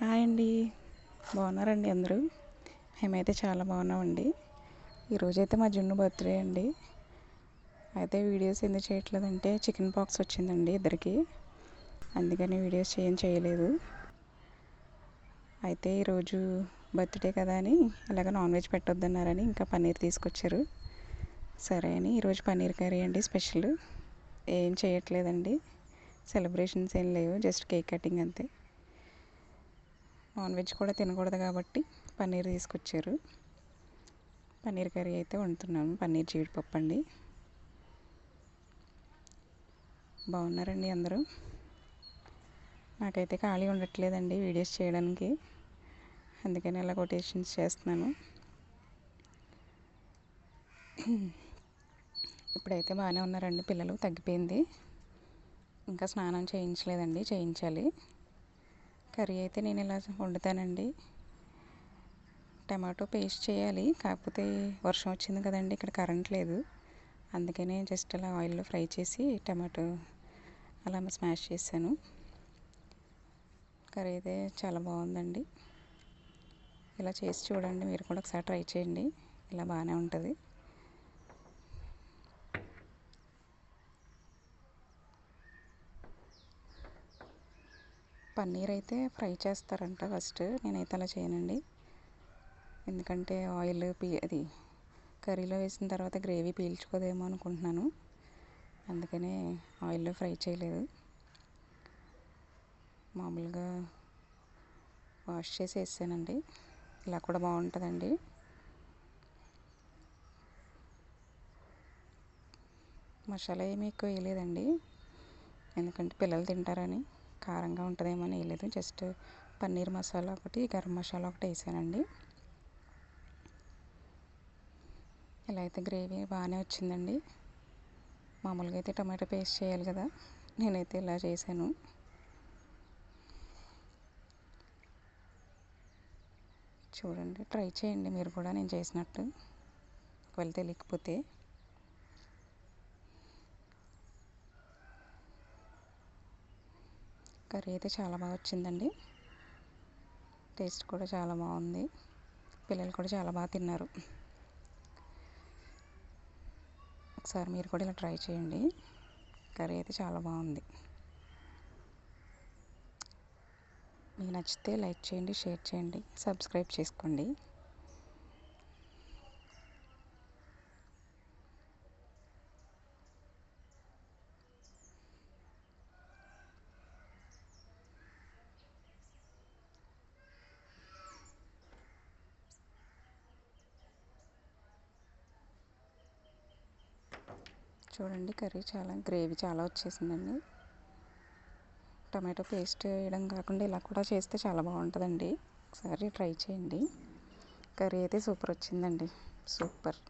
Hi అండి. బాగున్నారండి అందరూ? మేమైతే చాలా బాగున్నామండి. ఈరోజైతే మా జున్ను బర్త్డే అండి. అయితే వీడియోస్ ఎందుకు చేయట్లేదంటే చికెన్ పాక్స్ వచ్చిందండి ఇద్దరికి. అందుకని వీడియోస్ ఏం చేయలేదు. అయితే ఈరోజు బర్త్డే కదా అని ఇలాగ నాన్ వెజ్ పెట్టొద్దన్నారని ఇంకా పన్నీర్ తీసుకొచ్చారు. సరే అని ఈరోజు పన్నీర్ కర్రీ అండి స్పెషల్. ఏం చేయట్లేదండి. సెలబ్రేషన్స్ ఏం లేవు జస్ట్ కేక్ కటింగ్ అంతే. నాన్ వెజ్ కూడా తినకూడదు కాబట్టి పన్నీర్ తీసుకొచ్చారు. పన్నీర్ కర్రీ అయితే వండుతున్నాను పన్నీర్ జీడిపప్పు అండి. బాగున్నారండి అందరూ? నాకైతే ఖాళీ ఉండట్లేదండి వీడియోస్ చేయడానికి. అందుకని అలా కొటేషన్స్ చేస్తున్నాను. ఇప్పుడైతే బాగానే ఉన్నారండి పిల్లలు. తగ్గిపోయింది. ఇంకా స్నానం చేయించలేదండి. చేయించాలి. కర్రీ అయితే నేను ఇలా వండుతానండి. టమాటో పేస్ట్ చేయాలి. కాకపోతే వర్షం వచ్చింది కదండి ఇక్కడ కరెంట్ లేదు. అందుకనే జస్ట్ అలా ఆయిల్లో ఫ్రై చేసి టమాటో అలా స్మాష్ చేశాను. కర్రీ అయితే చాలా బాగుందండి. ఇలా చేసి చూడండి మీరు కూడా ఒకసారి ట్రై చేయండి. ఇలా బాగానే ఉంటుంది. పన్నీర్ అయితే ఫ్రై చేస్తారంట ఫస్ట్. నేనైతే అలా చేయనండి. ఎందుకంటే ఆయిల్ పీ అది కర్రీలో వేసిన తర్వాత గ్రేవీ పీల్చుకోదేమో అనుకుంటున్నాను. అందుకనే ఆయిల్లో ఫ్రై చేయలేదు. మామూలుగా వాష్ చేసి వేసానండి ఇలా కూడా బాగుంటుందండి. మసాలా ఏమీ ఎక్కువ వేయలేదండి. ఎందుకంటే పిల్లలు తింటారని. కారంగా ఉంటుందేమో అని వేయలేదు. జస్ట్ పన్నీర్ మసాలా ఒకటి గరం మసాలా ఒకటి వేసానండి. ఇలా అయితే గ్రేవీ బాగానే వచ్చిందండి. మామూలుగా అయితే టమాటో పేస్ట్ చేయాలి కదా. నేనైతే ఇలా చేశాను. చూడండి ట్రై చేయండి మీరు కూడా నేను చేసినట్టు. ఒకవేళ తెలియకపోతే. కర్రీ అయితే చాలా బాగా వచ్చిందండి. టేస్ట్ కూడా చాలా బాగుంది. పిల్లలు కూడా చాలా బాగా తిన్నారు. ఒకసారి మీరు కూడా ఇలా ట్రై చేయండి. కర్రీ అయితే చాలా బాగుంది. మీకు నచ్చితే లైక్ చేయండి షేర్ చేయండి సబ్స్క్రైబ్ చేసుకోండి. చూడండి కర్రీ చాలా గ్రేవీ చాలా వచ్చేసిందండి. టమాటో పేస్ట్ వేయడం కాకుండా ఇలా కూడా చేస్తే చాలా బాగుంటుందండి. ఒకసారి ట్రై చేయండి. కర్రీ అయితే సూపర్ వచ్చిందండి. సూపర్.